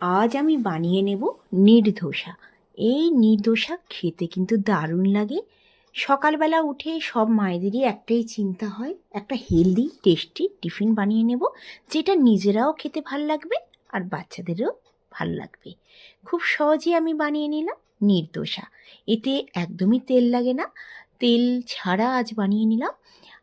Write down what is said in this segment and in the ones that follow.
আজ আমি বানিয়ে নেব নির্দোষা। এই নির্দোষা খেতে কিন্তু দারুণ লাগে। সকালবেলা উঠে সব মায়েদেরই একটাই চিন্তা হয়, একটা হেলদি টেস্টি টিফিন বানিয়ে নেব, যেটা নিজেরাও খেতে ভালো লাগবে আর বাচ্চাদেরও ভালো লাগবে। খুব সহজেই আমি বানিয়ে নিলাম নির্দোষা। এতে একদমই তেল লাগে না। তেল ছাড়া আজ বানিয়ে নিলাম।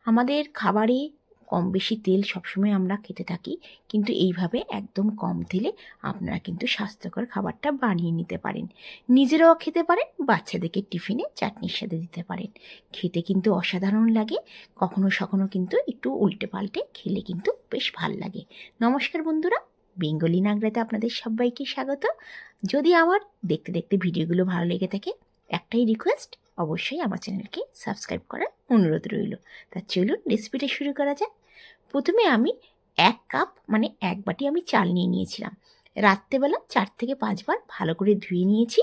আমাদের খাবারে কম বেশি তেল সবসময় আমরা খেতে থাকি, কিন্তু এইভাবে একদম কম তেলে আপনারা কিন্তু স্বাস্থ্যকর খাবারটা বানিয়ে নিতে পারেন। নিজেরাও খেতে পারেন, বাচ্চাদেরকে টিফিনে চাটনির সাথে দিতে পারেন। খেতে কিন্তু অসাধারণ লাগে, কখনো সখনো কিন্তু একটু উল্টে পাল্টে খেলে কিন্তু বেশ ভালো লাগে। নমস্কার বন্ধুরা, বেঙ্গলি নাগরাতে আপনাদের সবাইকে স্বাগত। যদি আমার দেখতে দেখতে ভিডিওগুলো ভালো লেগে থাকে, একটাই রিকোয়েস্ট অবশ্যই আমার চ্যানেলকে সাবস্ক্রাইব করার অনুরোধ রইল। তা চলুন রেসিপিটা শুরু করা যাক। প্রথমে আমি এক কাপ মানে এক বাটি আমি চাল নিয়ে নিয়েছিলাম। রাত্রেবেলা চার থেকে পাঁচবার ভালো করে ধুয়ে নিয়েছি।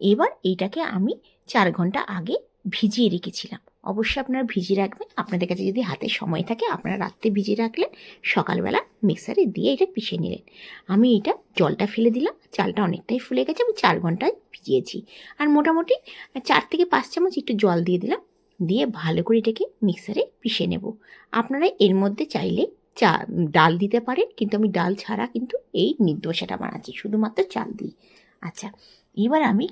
এবার এইটাকে আমি চার ঘণ্টা আগে ভিজিয়ে রেখেছিলাম। অবশ্যই আপনারা ভিজিয়ে রাখবেন। আপনাদের কাছে যদি হাতে সময় থাকে, আপনারা রাত্রে ভিজিয়ে রাখলেন, সকালবেলা মিক্সারে দিয়ে এটা পিষে নিলেন। আমি এটা জলটা ফেলে দিলাম, চালটা অনেকটাই ফুলে গেছে, আমি চার ঘন্টায় ভিজিয়েছি। আর মোটামুটি চার থেকে পাঁচ চামচ একটু জল দিয়ে দিলাম। দিয়ে ভালো করে এটাকে মিক্সারে পিষে নেব। আপনারা এর মধ্যে চাইলে চা, ডাল দিতে পারেন, কিন্তু আমি ডাল ছাড়া কিন্তু এই নির্দোষাটা বানাচ্ছি, শুধুমাত্র চাল দিই। আচ্ছা এবার আমি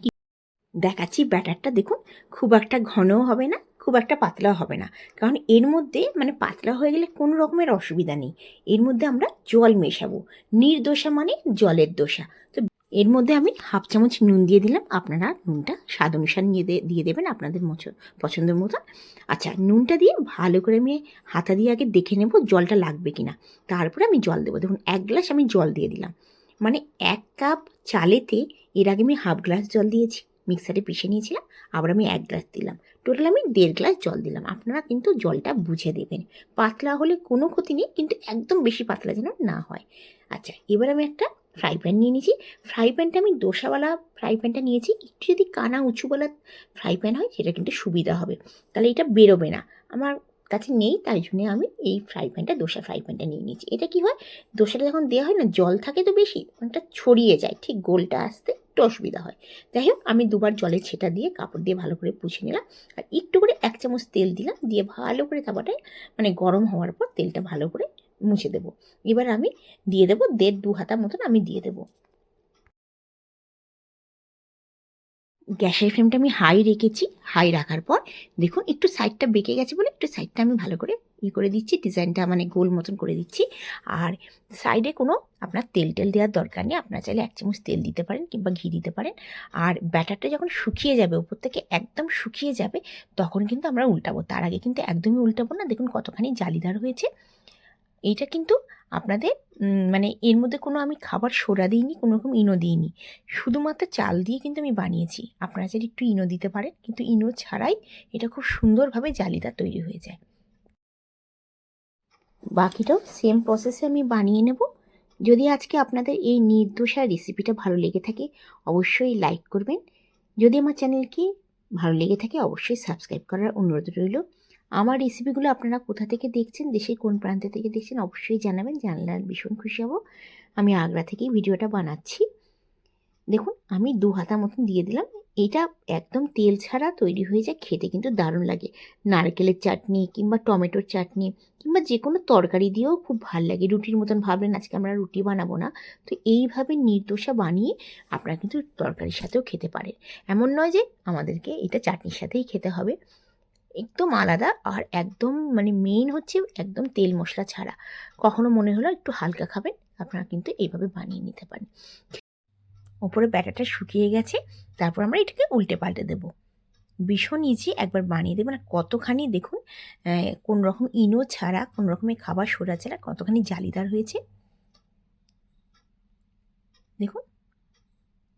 দেখাচ্ছি ব্যাটারটা, দেখুন, খুব একটা ঘনও হবে না, খুব একটা পাতলাও হবে না, কারণ এর মধ্যে মানে পাতলা হয়ে গেলে কোনো রকমের অসুবিধা নেই। এর মধ্যে আমরা জল মেশাবো, নির্দোষা মানে জলের দোষা। তো এর মধ্যে আমি হাফ চামচ নুন দিয়ে দিলাম। আপনারা নুনটা স্বাদ অনুসারে নিয়ে দিয়ে দেবেন আপনাদের মতো- পছন্দের মতো। আচ্ছা নুনটা দিয়ে ভালো করে আমি হাতা দিয়ে আগে দেখে নেব জলটা লাগবে কি না তারপরে আমি জল দেবো। দেখুন, এক গ্লাস আমি জল দিয়ে দিলাম। মানে এক কাপ চালেতে এর আগে আমি হাফ গ্লাস জল দিয়েছি, মিক্সারে পিষে নিয়েছিলাম, আবার আমি এক গ্লাস দিলাম। টোটাল আমি দেড় গ্লাস জল দিলাম। আপনারা কিন্তু জলটা বুঝে দেবেন। পাতলা হলে কোনো ক্ষতি নেই, কিন্তু একদম বেশি পাতলা যেন না হয়। আচ্ছা এবার আমি একটা ফ্রাই প্যান নিয়ে নিয়েছি। ফ্রাই প্যানটা আমি দোসাওয়ালা ফ্রাই প্যানটা নিয়েছি। একটু যদি কানা উঁচুওয়ালা ফ্রাই প্যান হয়, সেটা কিন্তু সুবিধা হবে। তাহলে এটা বেরোবে না। আমার কাছে নেই, তাই জন্য আমি এই ফ্রাই প্যানটা দোসা ফ্রাই প্যানটা নিয়ে নিয়েছি। এটা কি হয়? দোসাটা যখন দেওয়া হয় না, জল থাকে তো বেশি, অনেকটা ছড়িয়ে যায়, ঠিক গোলটা আসতে একটু অসুবিধা হয়। যাই হোক, আমি দুবার জলে ছেটা দিয়ে কাপড় দিয়ে ভালো করে পুছে নিলাম। আর একটু করে এক চামচ তেল দিলাম, দিয়ে ভালো করে তারপরে মানে গরম হওয়ার পর তেলটা ভালো করে মুছে দেবো। এবার আমি দিয়ে দেবো দেড় দু হাতা মতন আমি দিয়ে দেবো। গ্যাসের ফ্লেমটা আমি হাই রেখেছি, হাই রাখার পর দেখুন একটু সাইডটা বেঁকে গেছে বলে একটু সাইডটা আমি ভালো করে ই করে দিচ্ছি ডিজাইনটা মানে গোল মতন করে দিচ্ছি। আর সাইডে কোনো আপনার তেল টেল দেওয়ার দরকার নেই, আপনার চাইলে এক চামচ তেল দিতে পারেন কিংবা ঘি দিতে পারেন। আর ব্যাটারটা যখন শুকিয়ে যাবে, উপর থেকে একদম শুকিয়ে যাবে, তখন কিন্তু আমরা উল্টাবো। তার আগে কিন্তু একদমই উল্টাবো না। দেখুন কতখানি জালিদার হয়েছে। এইটা কিন্তু আপনাদের মানে এর মধ্যে কোনো আমি খাবার সোডা দিইনি, কোনো রকম ইনো দিইনি। শুধুমাত্র চাল দিয়ে কিন্তু আমি বানিয়েছি। আপনারা যদি একটু ইনো দিতে পারেন, কিন্তু ইনো ছাড়াই এটা খুব সুন্দরভাবে জালিদার তৈরি হয়ে যায়। বাকিটাও সেম প্রসেসে আমি বানিয়ে নেব। যদি আজকে আপনাদের এই নির্দোষা রেসিপিটা ভালো লেগে থাকে, অবশ্যই লাইক করবেন। যদি আমার চ্যানেলকে ভালো লেগে থাকে, অবশ্যই সাবস্ক্রাইব করার অনুরোধ রইল। আমার রেসিপিগুলো আপনারা কোথা থেকে দেখছেন, দেশের কোন প্রান্তে থেকে দেখছেন, অবশ্যই জানাবেন। জানলে ভীষণ খুশি হব। আমি আগ্রা থেকেই ভিডিওটা বানাচ্ছি। দেখুন, আমি দু হাতা মতন দিয়ে দিলাম। এটা একদম তেল ছাড়া তৈরি হয়ে যায়, খেতে কিন্তু দারুণ লাগে। নারকেলের চাটনি কিংবা টমেটোর চাটনি কিংবা যে কোনো তরকারি দিয়েও খুব ভালো লাগে। রুটির মতন ভাবলেন, আজকে আমরা রুটি বানাবো না। তো এইভাবে নির্দোষা বানিয়ে আপনারা কিন্তু তরকারির সাথেও খেতে পারেন। এমন নয় যে আমাদেরকে এটা চাটনির সাথেই খেতে হবে। একদম আলাদা আর একদম মানে মেইন হচ্ছে একদম তেল মশলা ছাড়া। কখনো মনে হলো একটু হালকা খাবেন, আপনারা কিন্তু এইভাবে বানিয়ে নিতে পারেন। ওপরে ব্যাটারটা শুকিয়ে গেছে, তারপর আমরা এটাকে উল্টে পাল্টে দেবো। ভীষণ ইজি একবার বানিয়ে দেবেন কতখানি দেখুন কোন রকম ইনো ছাড়া, কোন রকমের খাবার সোডা ছাড়া কতখানি জালিদার হয়েছে। দেখুন,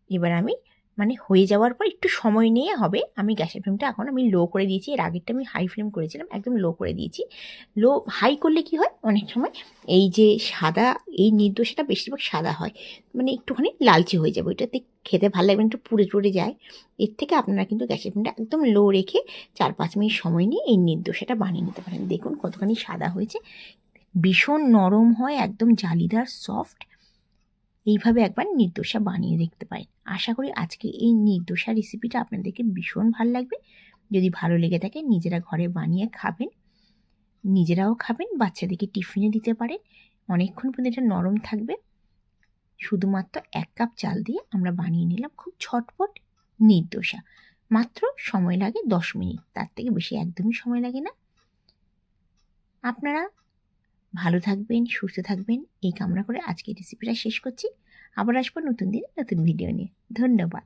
এবার আমি মানে হয়ে যাওয়ার পর একটু সময় নিয়ে হবে। আমি গ্যাসের ফ্লেমটা এখন আমি লো করে দিয়েছি। এর আগেরটা আমি হাই ফ্লেম করেছিলাম, একদম লো করে দিয়েছি। লো হাই করলে কি হয়? অনেক সময় এই যে সাদা, এই নির্দোষটা বেশিরভাগ সাদা হয়। মানে একটুখানি লালচে হয়ে যাবে। ওইটাতে খেতে ভালো লাগবে একটু পুড়ে টুড়ে যায়। এর থেকে আপনারা কিন্তু গ্যাসের ফ্লেমটা একদম লো রেখে চার পাঁচ মিনিট সময় নিয়ে এই নির্দোষাটা বানিয়ে নিতে পারেন। দেখুন কতখানি সাদা হয়েছে। ভীষণ নরম হয়, একদম জালিদার সফট এইভাবে একবার নির্দোষা বানিয়ে দেখতে পারেন। আশা করি আজকে এই নির্দোষা রেসিপিটা আপনাদেরকে ভীষণ ভালো লাগবে। যদি ভালো লেগে থাকে নিজেরা ঘরে বানিয়ে খাবেন, নিজেরাও খাবেন, বাচ্চাদেরকে টিফিনে দিতে পারেন। অনেকক্ষণ পর্যন্ত এটা নরম থাকবে। শুধুমাত্র এক কাপ চাল দিয়ে আমরা বানিয়ে নিলাম খুব ছটপট নির্দোষা। মাত্র সময় লাগে দশ মিনিট, তার থেকে বেশি একদমই সময় লাগে না। আপনারা ভালো থাকবেন, সুস্থ থাকবেন। এই কামনা করে আজকে রেসিপিটা শেষ করছি। আবার আসব নতুন দিন, নতুন ভিডিও নিয়ে। ধন্যবাদ।